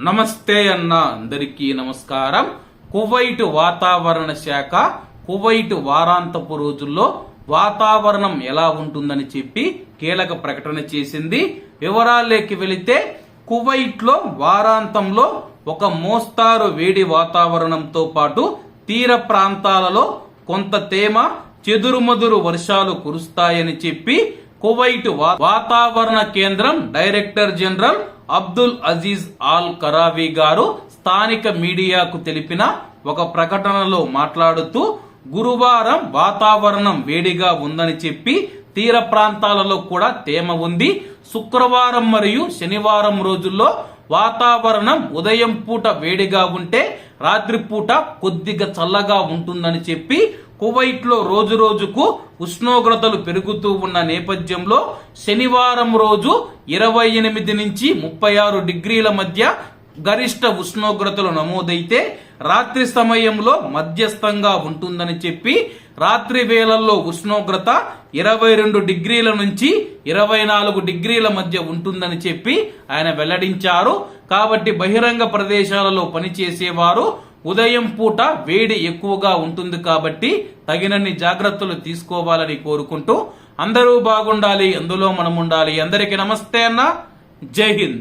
నమస్తే అన్న అందరికీ నమస్కారం. కువైట్ వాతావరణ శాఖ కువైట్ వారాంతపు రోజుల్లో వాతావరణం ఎలా ఉంటుందని చెప్పి కీలక ప్రకటన చేసింది. వివరాల్లోకి వెళితే కువైట్లో వారాంతంలో ఒక మోస్తారు వేడి వాతావరణంతో పాటు తీర ప్రాంతాలలో కొంత తేమ చెదురుమదురు వర్షాలు కురుస్తాయని చెప్పి కువైట్ వా- వాతావరణ కేంద్రం director general Abdul Aziz Al Karawi గారు స్థానిక మీడియాకు తెలిపిన ఒక ప్రకటనలో మాట్లాడుతూ గురువారం వాతావరణం వేడిగా ఉందని చెప్పి తీర ప్రాంతాలలో కూడా తేమ ఉంది. శుక్రవారం మరియు శనివారం రోజుల్లో వాతావరణం ఉదయం పూట వేడిగా ఉంటే రాత్రిపూట కొద్దిగా చల్లగా ఉంటుందని చెప్పి కువైట్లో రోజు రోజుకు ఉష్ణోగ్రతలు పెరుగుతూ ఉన్న నేపథ్యంలో శనివారం రోజు ఇరవై ఎనిమిది నుంచి ముప్పై ఆరు డిగ్రీల మధ్య గరిష్ట ఉష్ణోగ్రతలు నమోదైతే రాత్రి సమయంలో మధ్యస్థంగా ఉంటుందని చెప్పి రాత్రి వేళల్లో ఉష్ణోగ్రత ఇరవై రెండు డిగ్రీల నుంచి ఇరవై నాలుగు డిగ్రీల మధ్య ఉంటుందని చెప్పి ఆయన వెల్లడించారు. కాబట్టి బహిరంగ ప్రదేశాలలో పనిచేసేవారు ఉదయం పూట వేడి ఎక్కువగా ఉంటుంది కాబట్టి తగినన్ని జాగ్రత్తలు తీసుకోవాలని కోరుకుంటూ అందరూ బాగుండాలి అందులో మనం ఉండాలి అందరికీ నమస్తే అన్న. జై హింద్.